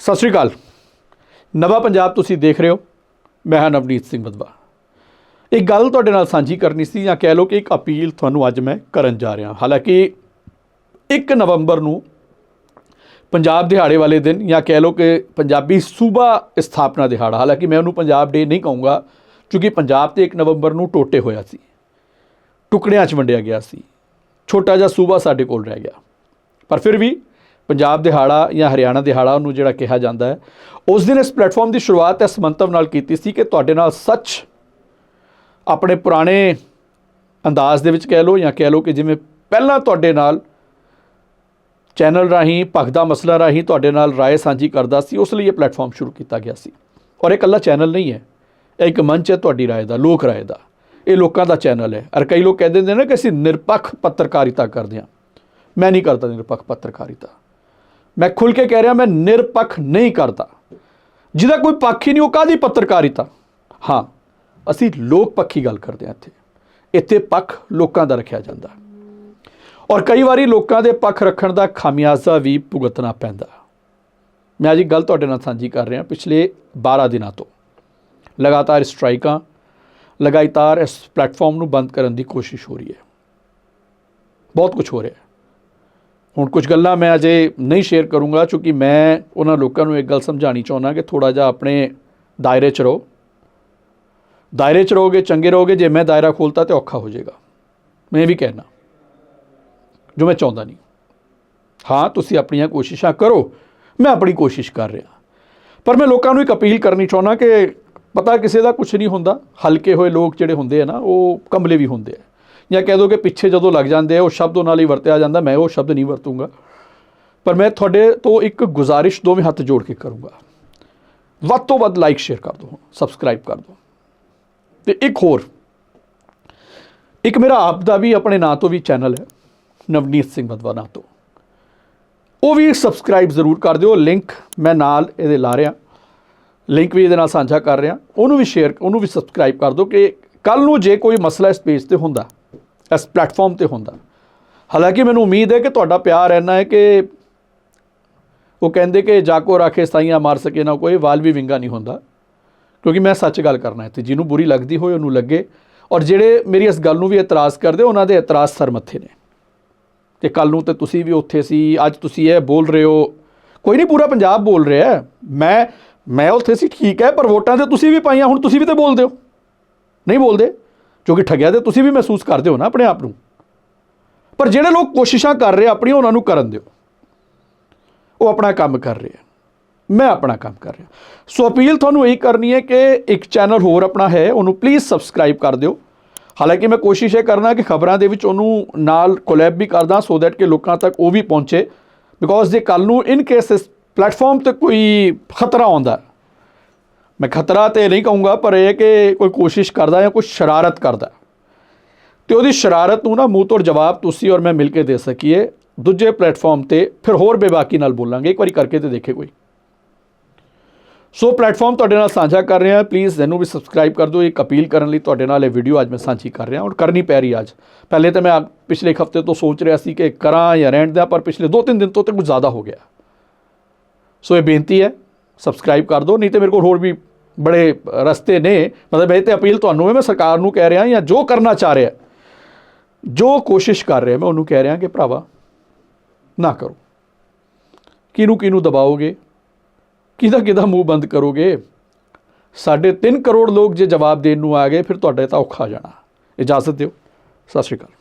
ਸਤਿ ਸ਼੍ਰੀ ਅਕਾਲ। ਨਵਾਂ ਪੰਜਾਬ ਤੁਸੀਂ ਦੇਖ ਰਹੇ ਹੋ। ਮੈਂ ਹਾਂ ਨਵਨੀਤ ਸਿੰਘ ਬਦਵਾ। ਇੱਕ ਗੱਲ ਤੁਹਾਡੇ ਨਾਲ ਸਾਂਝੀ ਕਰਨੀ ਸੀ ਜਾਂ ਕਹਿ ਲਓ ਕਿ ਇੱਕ ਅਪੀਲ ਤੁਹਾਨੂੰ ਅੱਜ ਮੈਂ ਕਰਨ ਜਾ ਰਿਹਾ ਹਾਲਾਂਕਿ 1 ਨਵੰਬਰ ਨੂੰ ਪੰਜਾਬ ਦਿਹਾੜੇ ਵਾਲੇ ਦਿਨ ਜਾਂ ਕਹਿ ਲਓ ਕਿ ਪੰਜਾਬੀ ਸੂਬਾ ਸਥਾਪਨਾ ਦਿਹਾੜਾ, ਹਾਲਾਂਕਿ ਮੈਂ ਉਹਨੂੰ ਪੰਜਾਬ ਡੇ ਨਹੀਂ ਕਹੂੰਗਾ, ਕਿਉਂਕਿ ਪੰਜਾਬ ਤੇ 1 ਨਵੰਬਰ ਨੂੰ ਟੋਟੇ ਹੋਇਆ ਸੀ। ਟੁਕੜਿਆਂ 'ਚ ਵੰਡਿਆ ਗਿਆ ਸੀ। ਛੋਟਾ ਜਿਹਾ ਸੂਬਾ ਸਾਡੇ ਕੋਲ ਰਹਿ ਗਿਆ। ਪਰ ਫਿਰ ਵੀ ਪੰਜਾਬ ਦਿਹਾੜਾ ਜਾਂ ਹਰਿਆਣਾ ਦਿਹਾੜਾ ਉਹਨੂੰ ਜਿਹੜਾ ਕਿਹਾ ਜਾਂਦਾ ਹੈ, ਉਸ ਦਿਨ ਇਸ ਪਲੇਟਫਾਰਮ ਦੀ ਸ਼ੁਰੂਆਤ ਇਸ ਮੰਤਵ ਨਾਲ ਕੀਤੀ ਸੀ ਕਿ ਤੁਹਾਡੇ ਨਾਲ ਸੱਚ ਆਪਣੇ ਪੁਰਾਣੇ ਅੰਦਾਜ਼ ਦੇ ਵਿੱਚ ਕਹਿ ਲਓ ਜਾਂ ਕਹਿ ਲਓ ਕਿ ਜਿਵੇਂ ਪਹਿਲਾਂ ਤੁਹਾਡੇ ਨਾਲ ਚੈਨਲ ਰਾਹੀਂ ਭਗਦਾ ਮਸਲਾ ਰਾਹੀਂ ਤੁਹਾਡੇ ਨਾਲ ਰਾਏ ਸਾਂਝੀ ਕਰਦਾ ਸੀ, ਉਸ ਲਈ ਇਹ ਪਲੇਟਫਾਰਮ ਸ਼ੁਰੂ ਕੀਤਾ ਗਿਆ ਸੀ। ਔਰ ਇਹ ਇਕੱਲਾ ਚੈਨਲ ਨਹੀਂ ਹੈ, ਇਹ ਇੱਕ ਮੰਚ ਹੈ ਤੁਹਾਡੀ ਰਾਏ ਦਾ, ਲੋਕ ਰਾਏ ਦਾ। ਇਹ ਲੋਕਾਂ ਦਾ ਚੈਨਲ ਹੈ। ਔਰ ਕਈ ਲੋਕ ਕਹਿੰਦੇ ਨੇ ਨਾ ਕਿ ਅਸੀਂ ਨਿਰਪੱਖ ਪੱਤਰਕਾਰਿਤਾ ਕਰਦੇ ਹਾਂ। ਮੈਂ ਨਹੀਂ ਕਰਦਾ ਨਿਰਪੱਖ ਪੱਤਰਕਾਰਿਤਾ। ਮੈਂ ਖੁੱਲ ਕੇ ਕਹਿ ਰਿਹਾ, ਮੈਂ ਨਿਰਪੱਖ ਨਹੀਂ ਕਰਦਾ। ਜਿਹਦਾ ਕੋਈ ਪੱਖ ਹੀ ਨਹੀਂ, ਉਹ ਕਾਦੀ ਪੱਤਰਕਾਰਿਤਾ? ਹਾਂ, ਅਸੀਂ ਲੋਕ ਪੱਖੀ ਗੱਲ ਕਰਦੇ ਹਾਂ ਇੱਥੇ। ਇੱਥੇ ਪੱਖ ਲੋਕਾਂ ਦਾ ਰੱਖਿਆ ਜਾਂਦਾ ਔਰ ਕਈ ਵਾਰੀ ਲੋਕਾਂ ਦੇ ਪੱਖ ਰੱਖਣ ਦਾ ਖਾਮਿਆਜ਼ਾ ਵੀ ਭੁਗਤਣਾ ਪੈਂਦਾ ਮੈਂ ਅੱਜ ਗੱਲ ਤੁਹਾਡੇ ਨਾਲ ਸਾਂਝੀ ਕਰ ਰਿਹਾ, ਪਿਛਲੇ 12 ਦਿਨਾਂ ਤੋਂ। ਲਗਾਤਾਰ ਸਟ੍ਰਾਈਕਾਂ, ਲਗਾਤਾਰ ਇਸ ਪਲੇਟਫਾਰਮ ਨੂੰ ਬੰਦ ਕਰਨ ਦੀ ਕੋਸ਼ਿਸ਼ ਹੋ ਰਹੀ ਹੈ। ਬਹੁਤ ਕੁਝ ਹੋ ਰਿਹਾ ਹੈ। ਹੁਣ ਕੁਝ ਗੱਲਾਂ ਮੈਂ ਅਜੇ ਨਹੀਂ ਸ਼ੇਅਰ ਕਰੂੰਗਾ, ਕਿਉਂਕਿ ਮੈਂ ਉਹਨਾਂ ਲੋਕਾਂ ਨੂੰ ਇੱਕ ਗੱਲ ਸਮਝਾਣੀ ਚਾਹੁੰਦਾ ਕਿ ਥੋੜਾ ਜਿਹਾ ਆਪਣੇ ਦਾਇਰੇ 'ਚ ਰਹੋ। ਦਾਇਰੇ 'ਚ ਰਹੋਗੇ, ਚੰਗੇ ਰਹੋਗੇ, ਜੇ ਮੈਂ ਦਾਇਰਾ ਖੋਲਤਾ ਤੇ ਔਖਾ ਹੋ ਜਾਏਗਾ। ਮੈਂ ਇਹ ਵੀ ਕਹਿਣਾ, ਜੋ ਮੈਂ ਚਾਹੁੰਦਾ ਨਹੀਂ। ਹਾਂ, ਤੁਸੀਂ ਆਪਣੀਆਂ ਕੋਸ਼ਿਸ਼ਾਂ ਕਰੋ, ਮੈਂ ਆਪਣੀ ਕੋਸ਼ਿਸ਼ ਕਰ ਰਿਹਾ। ਪਰ ਮੈਂ ਲੋਕਾਂ ਨੂੰ ਇੱਕ ਅਪੀਲ ਕਰਨੀ ਚਾਹੁੰਦਾ ਕਿ ਪਤਾ ਕਿਸੇ ਦਾ ਕੁਝ ਨਹੀਂ ਹੁੰਦਾ। ਹਲਕੇ ਹੋਏ ਲੋਕ ਜਿਹੜੇ ਹੁੰਦੇ ਆ ਨਾ, ਉਹ ਕੰਬਲੇ ਵੀ ਹੁੰਦੇ ਆ। ਜਾਂ ਕਹਿ ਦੋ ਕਿ ਪਿੱਛੇ ਜਦੋਂ ਲੱਗ ਜਾਂਦੇ ਆ, ਉਹ ਸ਼ਬਦ ਉਹਨਾਂ ਲਈ ਵਰਤਿਆ ਜਾਂਦਾ, ਮੈਂ ਉਹ ਸ਼ਬਦ ਨਹੀਂ ਵਰਤੂੰਗਾ। ਪਰ ਮੈਂ ਤੁਹਾਡੇ ਤੋਂ ਇੱਕ ਗੁਜ਼ਾਰਿਸ਼ ਦੋਵੇਂ ਹੱਥ ਜੋੜ ਕੇ ਕਰੂੰਗਾ। ਵੱਧ ਤੋਂ ਵੱਧ ਲਾਈਕ ਸ਼ੇਅਰ ਕਰ ਦਿਓ ਸਬਸਕ੍ਰਾਈਬ ਕਰ ਦਿਓ ਤੇ ਇੱਕ ਹੋਰ, ਇੱਕ ਮੇਰਾ ਆਪ ਦਾ ਵੀ ਆਪਣੇ ਨਾਂ ਤੋਂ ਵੀ ਚੈਨਲ ਹੈ, ਨਵਨੀਤ ਸਿੰਘ ਬਦਵਾ ਨਾਂ ਤੋਂ। ਉਹ ਵੀ ਸਬਸਕ੍ਰਾਈਬ ਜ਼ਰੂਰ ਕਰ ਦਿਓ ਲਿੰਕ ਮੈਂ ਨਾਲ ਇਹਦੇ ਲਾ ਰਿਹਾ। ਲਿੰਕ ਵੀ ਇਹਦੇ ਨਾਲ ਸਾਂਝਾ ਕਰ ਰਿਹਾ। ਉਹਨੂੰ ਵੀ ਸ਼ੇਅਰ ਉਹਨੂੰ ਵੀ ਸਬਸਕ੍ਰਾਈਬ ਕਰ ਦਿਓ ਕਿ ਕੱਲ ਨੂੰ ਜੇ ਕੋਈ ਮਸਲਾ ਇਸ ਪੇਜ ਤੇ ਹੁੰਦਾ ਇਸ ਪਲੇਟਫਾਰਮ ਤੇ ਹੁੰਦਾ। ਹਾਲਾਂਕਿ ਮੈਨੂੰ ਉਮੀਦ ਹੈ ਕਿ ਤੁਹਾਡਾ ਪਿਆਰ ਇੰਨਾ ਹੈ ਕਿ ਉਹ ਕਹਿੰਦੇ ਕਿ ਜਾਕੋ ਰਾਖੇ ਸਾਈਆਂ ਮਾਰ ਸਕੇ ਨਾ ਕੋਈ ਵਾਲ ਵੀ ਵਿੰਗਾ ਨਹੀਂ ਹੁੰਦਾ। ਕਿਉਂਕਿ ਮੈਂ ਸੱਚ ਗੱਲ ਕਰਨਾ ਹੈ ਤੇ ਜਿਹਨੂੰ ਬੁਰੀ ਲੱਗਦੀ ਹੋਏ ਉਹਨੂੰ ਲੱਗੇ। ਔਰ ਜਿਹੜੇ ਮੇਰੀ ਇਸ ਗੱਲ ਨੂੰ ਵੀ ਇਤਰਾਜ਼ ਕਰਦੇ, ਉਹਨਾਂ ਦੇ ਇਤਰਾਜ਼ ਸਰ ਮੱਥੇ ਨੇ। ਕਿ ਕੱਲ ਨੂੰ ਤੇ ਤੁਸੀਂ ਵੀ ਉੱਥੇ ਸੀ, ਅੱਜ ਤੁਸੀਂ ਇਹ ਬੋਲ ਰਹੇ ਹੋ। ਕੋਈ ਨਹੀਂ, ਪੂਰਾ ਪੰਜਾਬ ਬੋਲ ਰਿਹਾ ਮੈਂ ਮੈਂ ਉੱਥੇ ਸੀ, ਠੀਕ ਹੈ, ਪਰ ਵੋਟਾਂ ਤੇ ਤੁਸੀਂ ਵੀ ਪਾਈਆਂ, ਹੁਣ ਤੁਸੀਂ ਵੀ ਤੇ ਬੋਲਦੇ ਹੋ। ਨਹੀਂ ਬੋਲਦੇ? ਕਿਉਂਕਿ ਠੱਗਿਆ ਤੇ ਤੁਸੀਂ ਵੀ ਮਹਿਸੂਸ ਕਰਦੇ ਹੋ ਨਾ ਆਪਣੇ ਆਪ ਨੂੰ। ਪਰ ਜਿਹੜੇ ਲੋਕ ਕੋਸ਼ਿਸ਼ਾਂ ਕਰ ਰਹੇ ਆਪਣੀਆਂ ਉਹਨਾਂ ਨੂੰ ਕਰਨ ਦਿਓ। ਉਹ ਆਪਣਾ ਕੰਮ ਕਰ ਰਹੇ ਆ। ਮੈਂ ਆਪਣਾ ਕੰਮ ਕਰ ਰਿਹਾ। ਸੋ ਅਪੀਲ ਤੁਹਾਨੂੰ ਇਹ ਕਰਨੀ ਹੈ ਕਿ ਇੱਕ ਚੈਨਲ ਹੋਰ ਆਪਣਾ ਹੈ, ਉਹਨੂੰ ਪਲੀਜ਼ ਸਬਸਕ੍ਰਾਈਬ ਕਰ ਦਿਓ। ਹਾਲਾਂਕਿ ਮੈਂ ਕੋਸ਼ਿਸ਼ ਇਹ ਕਰਨਾ ਕਿ ਖਬਰਾਂ ਦੇ ਵਿੱਚ ਉਹਨੂੰ ਨਾਲ ਕੋਲੈਬ ਵੀ ਕਰਦਾ ਸੋ ਦੈਟ ਕਿ ਲੋਕਾਂ ਤੱਕ ਉਹ ਵੀ ਪਹੁੰਚੇ। ਬਿਕੋਜ਼ ਜੇ ਕੱਲ ਨੂੰ ਇਨ ਕੇਸ ਇਸ ਪਲੇਟਫਾਰਮ ਤੇ ਕੋਈ ਖਤਰਾ ਆਉਂਦਾ ਮੈਂ ਖਤਰਾ ਤੇ ਨਹੀਂ ਕਹੂੰਗਾ, ਪਰ ਇਹ ਕਿ ਕੋਈ ਕੋਸ਼ਿਸ਼ ਕਰਦਾ ਜਾਂ ਕੋਈ ਸ਼ਰਾਰਤ ਕਰਦਾ ਤੇ ਉਹਦੀ ਸ਼ਰਾਰਤ ਨੂੰ ਨਾ ਮੂੰਹ ਤੋੜ ਜਵਾਬ ਤੁਸੀਂ ਔਰ ਮੈਂ ਮਿਲ ਕੇ ਦੇ ਸਕੀਏ। ਦੂਜੇ ਪਲੇਟਫਾਰਮ ਤੇ ਫਿਰ ਹੋਰ ਬੇਬਾਕੀ ਨਾਲ ਬੋਲਾਂਗੇ। ਇੱਕ ਵਾਰੀ ਕਰਕੇ ਤੇ ਦੇਖੇ ਕੋਈ। ਸੋ ਪਲੇਟਫਾਰਮ ਤੁਹਾਡੇ ਨਾਲ ਸਾਂਝਾ ਕਰ ਰਿਹਾ ਪਲੀਜ਼ ਇਹਨੂੰ ਵੀ ਸਬਸਕ੍ਰਾਈਬ ਕਰ ਦਿਓ। ਇੱਕ ਅਪੀਲ ਕਰਨ ਲਈ ਤੁਹਾਡੇ ਨਾਲ ਇਹ ਵੀਡੀਓ ਅੱਜ ਮੈਂ ਸਾਂਝੀ ਕਰ ਰਿਹਾ ਔਰ ਕਰਨੀ ਪੈ ਰਹੀ ਅੱਜ। ਪਹਿਲੇ ਤਾਂ ਮੈਂ ਆ- ਪਿਛਲੇ ਇੱਕ ਹਫ਼ਤੇ ਤੋਂ ਸੋਚ ਰਿਹਾ ਸੀ ਕਿ ਕਰਾਂ ਜਾਂ ਰਹਿਣ ਦਿਆਂ, ਪਰ ਪਿਛਲੇ 2-3 ਦਿਨ ਤੋਂ ਤੇ ਕੁਝ ਜ਼ਿਆਦਾ ਹੋ ਗਿਆ। ਸੋ ਇਹ ਬੇਨਤੀ ਹੈ। ਸਬਸਕ੍ਰਾਈਬ ਕਰ ਦਿਓ। ਨਹੀਂ ਤੇ ਮੇਰੇ ਕੋਲ ਹੋਰ ਵੀ ਬੜੇ ਰਸਤੇ ਨੇ। ਮਤਲਬ ਇਹ ਤੇ ਅਪੀਲ ਤੁਹਾਨੂੰ ਹੈ, ਮੈਂ ਸਰਕਾਰ ਨੂੰ ਕਹਿ ਰਿਹਾ ਜਾਂ ਜੋ ਕਰਨਾ ਚਾਹ ਰਿਹਾ, ਜੋ ਕੋਸ਼ਿਸ਼ ਕਰ ਰਿਹਾ, ਮੈਂ ਉਹਨੂੰ ਕਹਿ ਰਿਹਾ ਕਿ ਭਰਾਵਾ, ਨਾ ਕਰੋ। ਕਿਹਨੂੰ ਕਿਹਨੂੰ ਦਬਾਓਗੇ? ਕਿਹਦਾ ਕਿਹਦਾ ਮੂੰਹ ਬੰਦ ਕਰੋਗੇ? ਸਾਡੇ 3 ਕਰੋੜ ਲੋਕ ਜੇ ਜਵਾਬ ਦੇਣ ਨੂੰ ਆ ਗਏ, ਫਿਰ ਤੁਹਾਡੇ ਤਾਂ ਔਖਾ ਜਾਣਾ। ਇਜਾਜ਼ਤ ਦਿਓ। ਸਤਿ ਸ਼੍ਰੀ ਅਕਾਲ।